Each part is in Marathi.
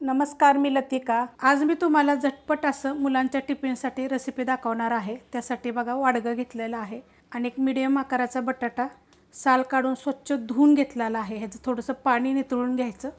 नमस्कार मी लतिका. आज मी तुम्हाला झटपट असं मुलांच्या टिफिनसाठी रेसिपी दाखवणार आहे. त्यासाठी बघा वाडगं घेतलेलं आहे आणि एक मिडियम आकाराचा बटाटा साल काढून स्वच्छ धुवून घेतलेला आहे. ह्याचं थोडंसं पाणी नितळून घ्यायचं.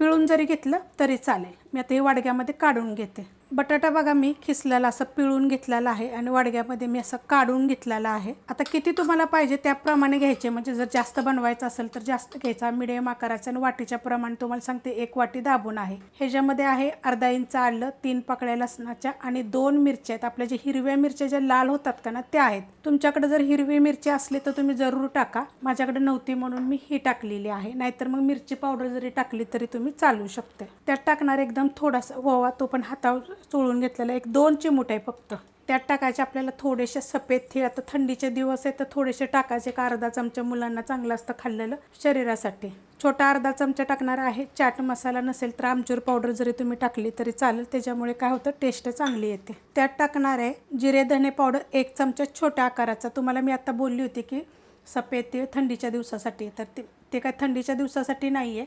पिळून जरी घेतलं तरी चालेल. मी आता हे वाडग्यामध्ये काढून घेते. बटाटा बघा मी खिसलेला असं पिळून घेतलेला आहे आणि वाडग्यामध्ये मी असं काढून घेतलेला आहे. आता किती तुम्हाला पाहिजे त्याप्रमाणे घ्यायचे? म्हणजे जर जास्त बनवायचं असेल तर जास्त घ्यायचा. मिडियम आकाराचा आणि वाटीच्या प्रमाणे तुम्हाला सांगते एक वाटी दाबून आहे. ह्याच्यामध्ये आहे अर्धा इंच आलं तीन पाकळ्या लसणाच्या आणि दोन मिरच्या आहेत. आपल्या ज्या हिरव्या मिरच्या ज्या लाल होतात का ना त्या आहेत. तुमच्याकडे जर हिरवी मिरची असली तर तुम्ही जरूर टाका. माझ्याकडे नव्हती म्हणून मी ही टाकलेली आहे. नाहीतर मग मिरची पावडर जरी टाकली तरी तुम्ही चालू शकते. त्यात टाकणार एकदम थोडासा ओवा तो पण हातावर चोळून घेतलेलं एक दोन चिमूट आहे फक्त. त्यात टाकायचे आपल्याला थोडेसे सफेद तीळ. आता थंडीचे दिवस आहे तर थोडेसे टाकायचे का अर्धा चमचा मुलांना चांगलं असतं खाल्लेलं शरीरासाठी. छोटा अर्धा चमचा टाकणार आहे. चाट मसाला नसेल तर आमचूर पावडर जरी तुम्ही टाकली तरी चालेल. त्याच्यामुळे काय होतं टेस्ट चांगली येते. त्यात टाकणार आहे जिरे धने पावडर एक चमचा छोट्या आकाराचा. तुम्हाला मी आता बोलली होती की सफेद तीळ थंडीच्या दिवसासाठी. तर ते ते काय थंडीच्या दिवसासाठी नाही आहे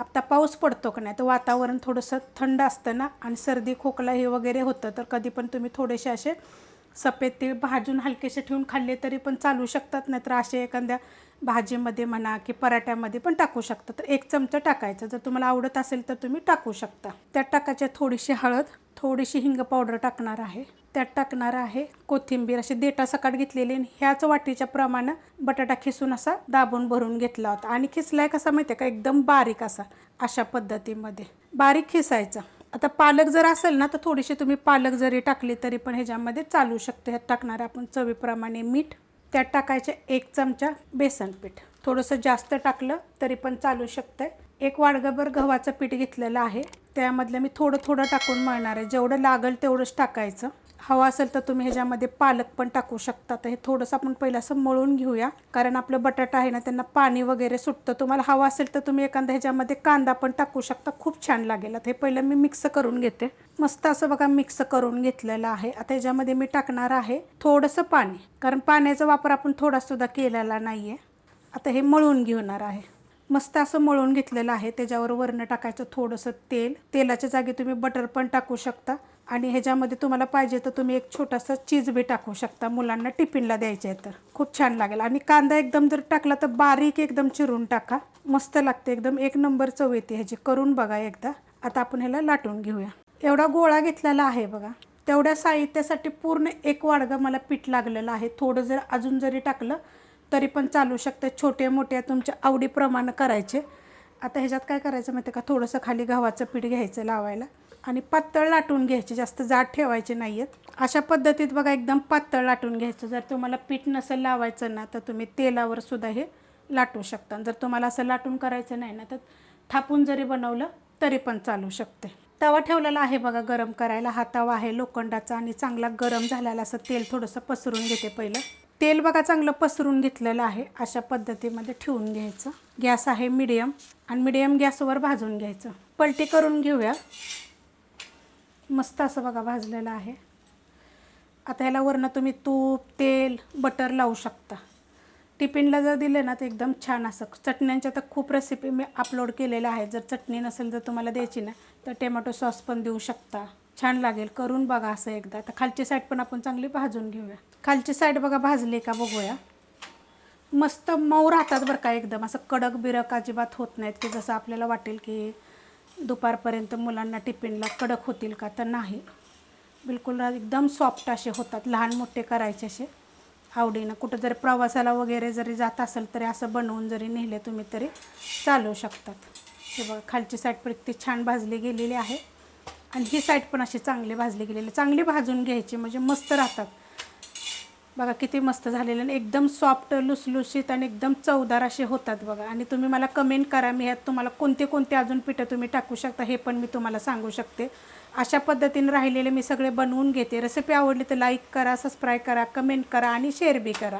आता पाऊस पडतो का नाही? तर वातावरण थोडंसं थंड असतं ना? आणि सर्दी खोकला हे वगैरे होतं तर कधी पण तुम्ही थोडेसे असे सफेद तीळ भाजून हलकेसे ठेवून खाल्ले तरी पण चालू शकतात. नाहीतर असे एखाद्या भाजीमध्ये म्हणा की पराठ्यामध्ये पण टाकू शकता. तर एक चमचा टाकायचं. जर तुम्हाला आवडत असेल तर तुम्ही टाकू शकता. त्यात टाकायचे थोडीशी हळद. थोडीशी हिंग पावडर टाकणार आहे. त्यात टाकणार आहे कोथिंबीर. अशी देटा सकाट घेतलेली ह्याच वाटीच्या प्रमाणे बटाटा खिसून असा दाबून भरून घेतला होता. आणि खिसलाय कसा माहिती आहे का? एकदम बारीक असा अशा पद्धतीमध्ये. बारीक खिसायचा. आता पालक जर असेल ना तर थोडीशी तुम्ही पालक जरी टाकली तरी पण ह्याच्यामध्ये चालू शकते. ह्यात टाकणार आपण चवीप्रमाणे मीठ त्यात टाकायचे एक चमचा बेसन पीठ. थोडंसं जास्त टाकलं तरी पण चालू शकतं एक वाडगाभर गव्हाचं पीठ घेतलेलं आहे. त्यामधलं मी थोडं थोडं टाकून मळणार आहे. जेवढं लागेल तेवढंच टाकायचं. हवं असेल तर तुम्ही ह्याच्यामध्ये पालक पण टाकू शकता. तर हे थोडंसं आपण पहिलं असं मळून घेऊया. कारण आपलं बटाटा आहे ना त्यांना पाणी वगैरे सुटतं. तुम्हाला हवं असेल तर तुम्ही एखाद्या ह्याच्यामध्ये कांदा पण टाकू शकता. खूप छान लागेल. आता हे पहिलं मी मिक्स करून घेते. मस्त असं बघा मिक्स करून घेतलेलं आहे. आता ह्याच्यामध्ये मी टाकणार आहे थोडंसं पाणी. कारण पाण्याचा वापर आपण थोडासुद्धा केलेला नाही आहे आता हे मळून घेणार आहे. मस्त असं मळून घेतलेलं आहे. त्याच्यावर वरणं टाकायचं थोडंसं तेल. तेलाच्या जागी तुम्ही बटर पण टाकू शकता. आणि ह्याच्यामध्ये तुम्हाला पाहिजे तर तुम्ही एक छोटासा चीज बी टाकू शकता. मुलांना टिफिनला द्यायचे आहे तर. खूप छान लागेल. आणि कांदा एकदम जर टाकला तर बारीक एकदम चिरून टाका. मस्त लागते एकदम. एक नंबर चव येते ह्याची. करून बघा एकदा. आता आपण ह्याला लाटून घेऊया. एवढा गोळा घेतलेला आहे बघा. तेवढ्या साहित्यासाठी पूर्ण एक वाडगा मला पीठ लागलेलं आहे. थोडं जर अजून जरी टाकलं तरी पण चालू शकते. छोटे मोठ्या तुमच्या आवडीप्रमाणे करायचे. आता ह्याच्यात काय करायचं माहिती का? थोडंसं खाली गव्हाचं पीठ घ्यायचं लावायला. आणि पातळ लाटून घ्यायचे जास्त जाड ठेवायचे नाही आहेत अशा पद्धतीत बघा एकदम पातळ लाटून घ्यायचं. जर तुम्हाला पीठ नसेल लावायचं ना तर तुम्ही तेलावर सुद्धा हे लाटू शकता. जर तुम्हाला असं लाटून करायचं नाही ना तर थापून जरी बनवलं तरी पण चालू शकते. तवा ठेवलेला आहे बघा गरम करायला. हा तवा आहे लोखंडाचा आणि चांगला गरम झालेला असं तेल थोडंसं पसरून घेते पहिलं. तेल बघा चांगलं पसरून घेतलेलं आहे. अशा पद्धतीमध्ये ठेवून घ्यायचं. गॅस आहे मिडियम आणि मिडियम गॅसवर भाजून घ्यायचं. पलटी करून घेऊया. मस्त असं बघा भाजलेलं आहे. आता ह्याला वरनं तुम्ही तूप तेल बटर लावू शकता. टिफिनला जर दिले ना तर एकदम छान असं. चटण्यांच्या तर खूप रेसिपी मी अपलोड केलेल्या आहेत. जर चटणी नसेल जर तुम्हाला द्यायची ना तर टोमॅटो सॉस पण देऊ शकता. छान लागेल. करून बघा असं एकदा. आता खालची साईड पण आपण चांगली भाजून घेऊया. खालची साईड बघा भाजली का बघूया. मस्त मऊ राहतात बरं का एकदम. असं कडक बिरक अजिबात होत नाहीत की जसं आपल्याला वाटेल की दुपारपर्यंत मुलांना टिफिनला कडक होतील का तर नाही. बिलकुल एकदम सॉफ्ट असे होतात लहान मोठे करायचे असे. आवडीनं कुठं जरी प्रवासाला वगैरे जरी जात असेल तरी असं बनवून जरी नेले तुम्ही तरी चालवू शकतात. हे बघा खालची साईड पण इतकी छान भाजली गेलेली आहे. आणि ही साईड पण अशी चांगली भाजली गेलेली चांगली भाजून घ्यायची म्हणजे मस्त राहतात. बघा किती मस्त झालेले आणि एकदम सॉफ्ट लुसलुशीत आणि एकदम चवदार असे होतात बघा. आणि तुम्ही मला कमेंट करा मी ह्यात तुम्हाला कोणते कोणते अजून पिठं तुम्ही टाकू शकता हे पण मी तुम्हाला सांगू शकते. अशा पद्धतीने राहिलेले मी सगळे बनवून घेते. रेसिपी आवडली तर लाईक करा सबस्क्राईब करा कमेंट करा आणि शेअर बी करा.